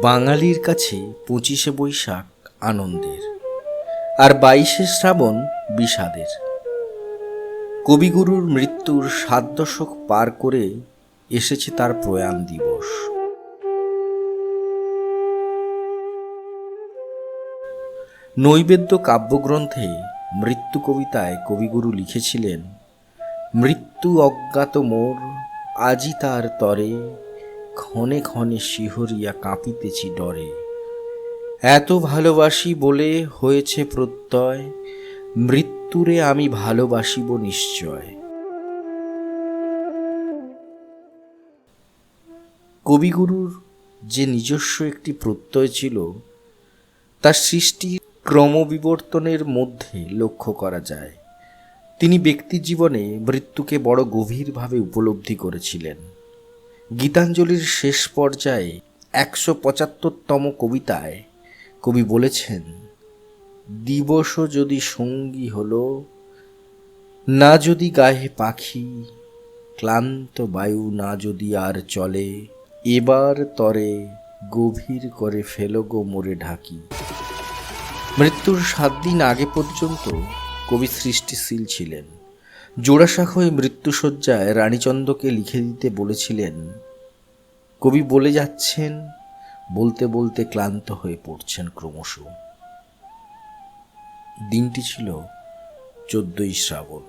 বাঙালির কাছে পঁচিশে বৈশাখ আনন্দের আর বাইশে শ্রাবণ বিষাদের। কবিগুরুর মৃত্যুর সাত দশক পার করে এসেছে তার প্রয়াণ দিবস। নৈবেদ্য কাব্যগ্রন্থে মৃত্যু কবিতায় কবিগুরু লিখেছিলেন, মৃত্যু অজ্ঞাত মোর, আজি তার তরে ক্ষণে ক্ষণে শিহরিয়া কাঁপিতেছি ডরে। এত ভালোবাসি বলে হয়েছে প্রত্যয়, মৃত্যুরে আমি ভালোবাসিব নিশ্চয়। কবিগুরুর যে নিজস্ব একটি প্রত্যয় ছিল, তার সৃষ্টি ক্রমবিবর্তনের মধ্যে লক্ষ্য করা যায়। তিনি ব্যক্তি জীবনে মৃত্যুকে বড় গভীরভাবে উপলব্ধি করেছিলেন। গীতাঞ্জলির শেষ পর্যায়ে একশো পঁচাত্তরতম কবিতায় কবি বলেছেন, দিবস যদি সঙ্গী হলো, না যদি গায়ে পাখি, ক্লান্ত বায়ু না যদি আর চলে, এবার তরে গভীর করে ফেলো গো মোরে ঢাকি। মৃত্যুর সাত দিন আগে পর্যন্ত কবি সৃষ্টিশীল ছিলেন। জোড়াশাখ হয়ে মৃত্যুসজ্জায় রানীচন্দ্রকে লিখে দিতে বলেছিলেন কবি বলে যাচ্ছেন, বলতে বলতে ক্লান্ত হয়ে পড়ছেন ক্রমশ। দিনটি ছিল চোদ্দই শ্রাবণ।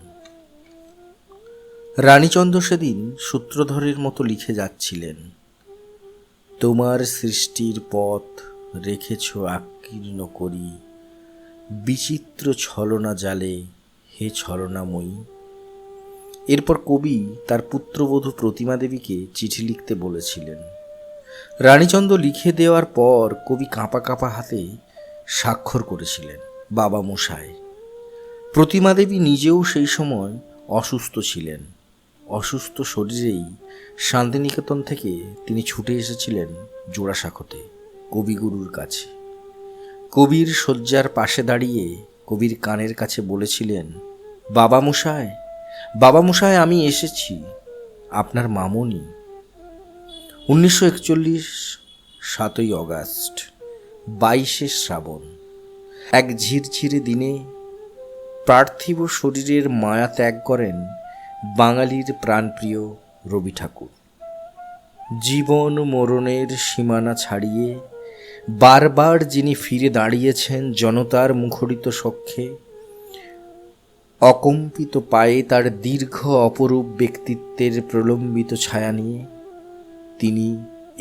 রানীচন্দ্র সেদিন সূত্রধরের মতো লিখে যাচ্ছিলেন, তোমার সৃষ্টির পথ রেখেছ আকীর্ণ করি, বিচিত্র ছলনা জালে হে ছলনাময়ী এরপর কবি তার পুত্রবধূ প্রতিমা দেবীকে চিঠি লিখতে বলেছিলেন। রানীচন্দ্র লিখে দেওয়ার পর কবি কাঁপা কাঁপা হাতে স্বাক্ষর করেছিলেন বাবা মশাই। প্রতিমা দেবী নিজেও সেই সময় অসুস্থ ছিলেন। অসুস্থ শরীরেই শান্তিনিকেতন থেকে তিনি ছুটে এসেছিলেন জোড়াসাঁকোতে, কবিগুরুর কাছে। কবির শয্যার পাশে দাঁড়িয়ে কবির কানের কাছে বলেছিলেন, বাবা মশাই বাবা মশাই আমি এসেছি, আপনার মামনি। উনিশশো একচল্লিশ সাতই অগাস্ট, বাইশে শ্রাবণ। এক ঝিরঝিরে দিনে পার্থিব শরীরের মায়া ত্যাগ করেন বাঙালির প্রাণপ্রিয় রবি ঠাকুর। জীবন মরণের সীমানা ছাড়িয়ে বারবার যিনি ফিরে দাঁড়িয়েছেন জনতার মুখরিত সখ্যে অকম্পিত পায়ে তার দীর্ঘ অপরূপ ব্যক্তিত্বের প্রলম্বিত ছায়া নিয়ে তিনি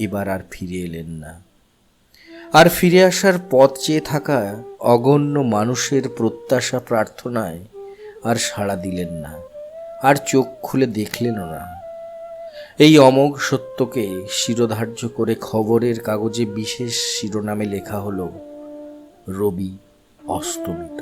এবার আর ফিরে এলেন না। আর ফিরে আসার পথ চেয়ে থাকা অগণ্য মানুষের প্রত্যাশা প্রার্থনায় আর সাড়া দিলেন না, আর চোখ খুলে দেখলেনও না। এই অমোঘ সত্যকে শিরোধার্য করে খবরের কাগজে বিশেষ শিরোনামে লেখা হলো, রবি অস্তমিত।